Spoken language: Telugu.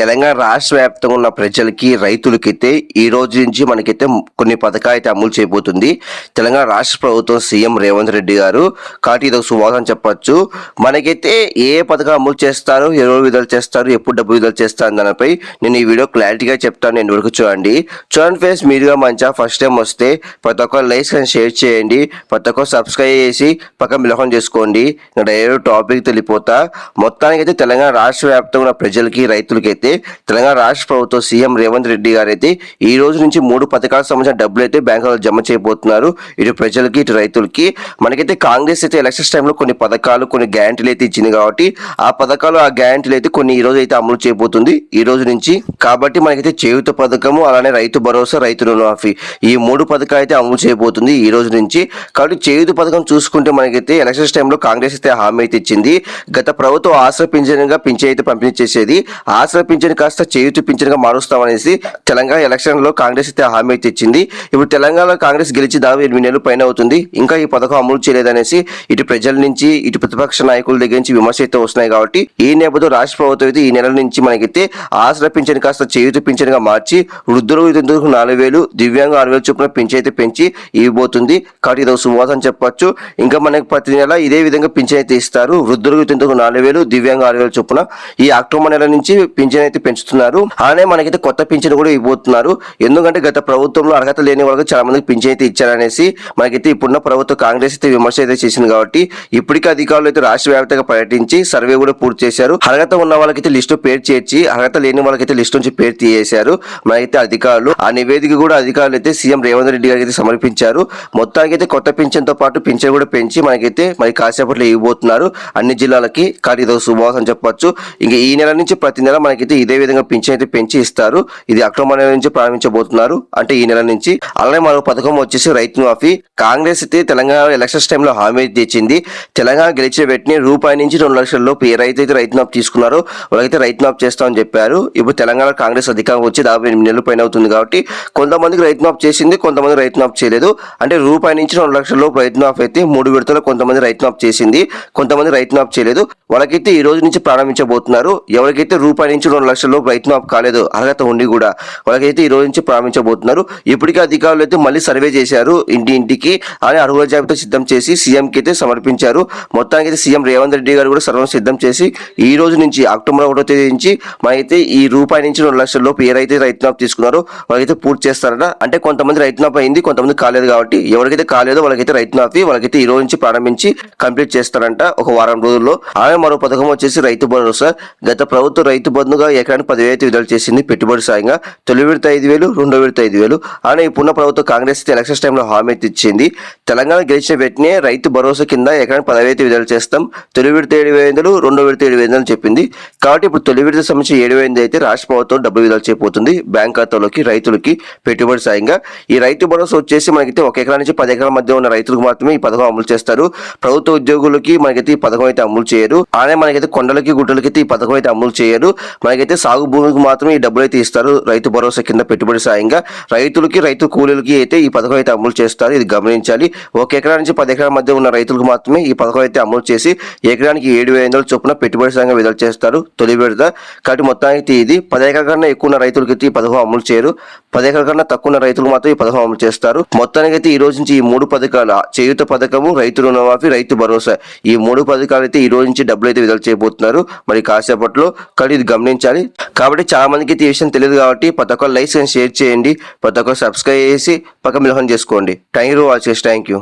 తెలంగాణ రాష్ట్ర వ్యాప్తంగా ఉన్న ప్రజలకి రైతులకైతే ఈ రోజు నుంచి మనకైతే కొన్ని పథకాలు అయితే అమలు చేయబోతుంది. తెలంగాణ రాష్ట్ర ప్రభుత్వం సీఎం రేవంత్ రెడ్డి గారు కాబట్టి ఇది ఒక శుభాసం చెప్పొచ్చు. మనకైతే ఏ పథకం అమలు చేస్తారు ఏ రోజు విడుదల చేస్తారు ఎప్పుడు డబ్బు విడుదల చేస్తారు దానిపై నేను ఈ వీడియో క్లారిటీగా చెప్తాను. నేను వరకు చూడండి. చూడండి ఫ్రెండ్స్ మీరుగా మంచిగా ఫస్ట్ టైం వస్తే ప్రతి ఒక్కరు లైక్స్ కానీ షేర్ చేయండి. ప్రతి ఒక్కరు సబ్స్క్రైబ్ చేసి పక్కన మిలకం చేసుకోండి. ఇంకా డైరెక్ట్ టాపిక్ తెలిపోతా. మొత్తానికైతే తెలంగాణ రాష్ట్ర వ్యాప్తంగా ఉన్న ప్రజలకి రైతులకైతే అయితే తెలంగాణ రాష్ట్ర ప్రభుత్వం సీఎం రేవంత్ రెడ్డి గారు అయితే ఈ రోజు నుంచి మూడు పథకాలకు సంబంధించిన డబ్బులు అయితే బ్యాంకులో జమ చేయబోతున్నారు. ఇటు ప్రజలకి ఇటు రైతులకి. మనకైతే కాంగ్రెస్ అయితే ఎలక్షన్స్ టైంలో కొన్ని పథకాలు కొన్ని గ్యారంటీలు అయితే ఇచ్చింది కాబట్టి ఆ పథకాలు ఆ గ్యారంటీలు అయితే కొన్ని ఈ రోజు అయితే అమలు చేయబోతుంది. ఈ రోజు నుంచి కాబట్టి మనకైతే చేయుత పథకము అలానే రైతు భరోసా రైతు రుణమాఫీ ఈ మూడు పథకాలు అయితే అమలు చేయబోతుంది ఈ రోజు నుంచి. కాబట్టి చేయుత పథకం చూసుకుంటే మనకైతే ఎలక్షన్స్ టైంలో కాంగ్రెస్ అయితే హామీ అయితే ఇచ్చింది. గత ప్రభుత్వం ఆశ్ర పింఛన్గా పింఛన్ అయితే పంపిణీ చేసేది. ఆశ్ర పింఛన్ కాస్త చేయుత పింఛన్గా మారుస్తామనేసి తెలంగాణ ఎలక్షన్లో కాంగ్రెస్ అయితే హామీ అయితే ఇచ్చింది. ఇప్పుడు తెలంగాణ కాంగ్రెస్ గెలిచి దాదాపు ఎనిమిది నెలలు పైన అవుతుంది. ఇంకా ఈ పథకం అమలు చేయలేదనేసి ఇటు ప్రజల నుంచి ఇటు ప్రతిపక్ష నాయకుల దగ్గర నుంచి విమర్శ అయితే వస్తున్నాయి కాబట్టి ఈ నేపథ్యంలో రాష్ట్ర ప్రభుత్వం అయితే ఈ నెల నుంచి మనకైతే ఆశ్ర పింఛన్ కాస్త చేయుత పింఛన్గా మార్చి వృద్ధులు వితంతులకు నాలుగు వేలు దివ్యాంగ ఆరు వేలు చొప్పున పింఛన్ అయితే పెంచి ఇవ్వబోతుంది. కాబట్టి ఇది ఒక సువాసం చెప్పొచ్చు. ఇంకా మనకి ప్రతి నెల ఇదే విధంగా పింఛన్ అయితే ఇస్తారు. వృద్ధులకు వితంతులకు నాలుగు వేలు దివ్యాంగ ఆరు వేలు చొప్పున ఈ అక్టోబర్ నెల నుంచి పింఛన్ అయితే పెంచుతున్నారు. అలానే మనకైతే కొత్త పింఛన్ కూడా ఇవ్వబోతున్నారు. ఎందుకంటే గత ప్రభుత్వంలో అర్హత లేని వాళ్ళకి చాలా మందికి పింఛన్ అయితే ఇచ్చారనేసి మనకైతే ఇప్పుడున్న ప్రభుత్వం కాంగ్రెస్ అయితే విమర్శ అయితే చేసింది కాబట్టి ఇప్పటికే అధికారులు అయితే రాష్ట్ర వ్యాప్తంగా పర్యటించి సర్వే కూడా పూర్తి చేశారు. అర్హత ఉన్న వాళ్ళకైతే లిస్టు పేరు చేర్చి అర్హత లేని వాళ్ళకైతే లిస్టు నుంచి పేరు తీయేశారు మనకైతే అధికారులు ఆ నివేదిక కూడా అధికారులు అయితే సీఎం రేవంత్ రెడ్డి గారికి అయితే సమర్పించారు. మొత్తానికి అయితే కొత్త పింఛన్తో పాటు పింఛన్ కూడా పెంచి మనకైతే మరి కాసేపట్లో ఇవ్వబోతున్నారు. అన్ని జిల్లాలకి కానీ ఇదో ఒక అని చెప్పొచ్చు. ఇంకా ఈ నెల నుంచి ప్రతి నెల మనకైతే ఇదే విధంగా పింఛన్ అయితే పెంచి ఇస్తారు. ఇది అక్టోబర్ నెల నుంచి ప్రారంభించబోతున్నారు. అంటే ఈ నెల నుంచి అలానే మరో పథకం వచ్చేసి రైతు మాఫీ. కాంగ్రెస్ అయితే తెలంగాణ ఎలక్షన్స్ టైంలో హామీ అయితే తెలంగాణ గెలిచిన వెంటనే రూపాయి నుంచి రెండు లక్షల లోపు ఏ రైతు అయితే రైతు మాఫ్ తీసుకున్నారో వాళ్ళకైతే రైతు మాఫ్ చేస్తామని చెప్పారు. ఇప్పుడు తెలంగాణ కాంగ్రెస్ అధికారం వచ్చి దాదాపు ఎనిమిది నెలల పైన అవుతుంది కాబట్టి కొంతమందికి రైతు మాఫ్ చేసింది కొంతమంది రైతు మాఫ్ చేయలేదు. అంటే రూపాయి నుంచి రెండు లక్షల లోపు రైతు మాఫ్ అయితే మూడు విడతలు కొంతమంది రైతు మాఫ్ చేసింది కొంతమంది రైతు మాఫ్ చేయలేదు. వాళ్ళకైతే ఈ రోజు నుంచి ప్రారంభించబోతున్నారు. ఎవరికైతే రూపాయి నుంచి రెండు లక్షల లోపు రైతు మాఫ్ కాలేదు అర్హత ఉండి కూడా వాళ్ళకైతే ఈ రోజు నుంచి ప్రారంభించబోతున్నారు. ఇప్పటికే అధికారులు అయితే మళ్ళీ సర్వే చేశారు ఇంటి ఇంటికి. అని అర్హుల జాబితా సిద్ధం చేసి సీఎంకి అయితే సమర్పించారు. మొత్తానికి అయితే సీఎం రేవంత్ రెడ్డి గారు కూడా సర్వం సిద్ధం చేసి ఈ రోజు నుంచి అక్టోబర్ ఒకటో తేదీ నుంచి మనైతే ఈ రూపాయి నుంచి రెండు లక్షల లోపు ఏరైతే రైతు నాపు తీసుకున్నారో వాళ్ళకైతే పూర్తి చేస్తారట. అంటే కొంతమంది రైతు నాపు అయింది కొంతమంది కాలేదు కాబట్టి ఎవరికైతే కాలేదో వాళ్ళకైతే రైతు మాఫీ వాళ్ళకైతే ఈ రోజు నుంచి ప్రారంభించి కంప్లీట్ చేస్తారంట ఒక వారం రోజుల్లో. అలాగే మరో పథకం వచ్చేసి రైతు భరోసా. గత ప్రభుత్వం రైతు బంధుగా ఎకరానికి పదివేలు విడుదల చేసింది. పెట్టుబడి సాయంగా తొలి విడత ఐదు వేలు రెండో విడత ఐదు వేలు. అలానే ఇప్పుడున్న ప్రభుత్వం కాంగ్రెస్ అయితే ఎలక్షన్స్ టైంలో హామీ ఇచ్చింది. తెలంగాణ గెలిచిన వెంటనే రైతు భరోసా కింద ఎకరానికి పదవి విడుదల చేస్తాం. తొలి విడత ఏడు వేలు రెండో విడత ఏడు వేలు అని చెప్పింది. కాబట్టి ఇప్పుడు తొలి విడత సంబంధించి ఏడు వేలు అయితే రాష్ట్ర ప్రభుత్వం డబ్బులు విడుదల చేయబోతుంది. బ్యాంక్ ఖాతాలోకి రైతులకి పెట్టుబడి సాయంగా. ఈ రైతు భరోసా వచ్చేసి మనకైతే ఒక ఎకరా నుంచి పది ఎకరాల మధ్య ఉన్న రైతులకు మాత్రమే ఈ పథకం అమలు చేస్తారు. ప్రభుత్వ ఉద్యోగులకి మనకైతే ఈ పథకం అయితే అమలు చేయరు. అలానే మనకైతే కొండలకి గుట్టలకి అయితే ఈ పథకం అయితే అమలు చేయరు మనకైతే సాగు భూమికి మాత్రమే ఈ డబ్బులు అయితే ఇస్తారు. రైతు భరోసా కింద పెట్టుబడి సాయంగా రైతులకి రైతు కూలీలకి అయితే ఈ పథకం అయితే అమలు చేస్తారు. ఇది గమనించాలి. ఒక ఎకరా నుంచి పది ఎకరాల మధ్య ఉన్న రైతులకు మాత్రమే ఈ పథకం అయితే అమలు చేసి ఎకరానికి ఏడు వేల చొప్పున పెట్టుబడి సాయంగా విడుదల చేస్తారు. తొలి విడత. కాబట్టి మొత్తానికి ఇది పది ఎకరాల కన్నా ఎక్కువ ఉన్న రైతులకి అయితే ఈ పథకం అమలు చేయరు. పది ఎకరాల కన్నా తక్కువ ఉన్న రైతులకు మాత్రం ఈ పథకం అమలు చేస్తారు. మొత్తానికి అయితే ఈ రోజు నుంచి ఈ మూడు పథకాలు చేయుత పథకము రైతు రుణమాఫీ రైతు భరోసా. ఈ మూడు పథకాలు అయితే ఈ రోజు నుంచి డబ్బులు అయితే విడుదల చేయబోతున్నారు. మరి కాసేపట్లో కానీ ఇది గమనించాలి. కాబట్టి చాలా మందికి ఈ విషయం తెలియదు కాబట్టి ప్రతి ఒక్కరు లైక్స్ అండ్ షేర్ చేయండి. ప్రతి ఒక్కరు సబ్స్క్రైబ్ చేసి పక్క మిలహం చేసుకోండి. Thank you watch thank you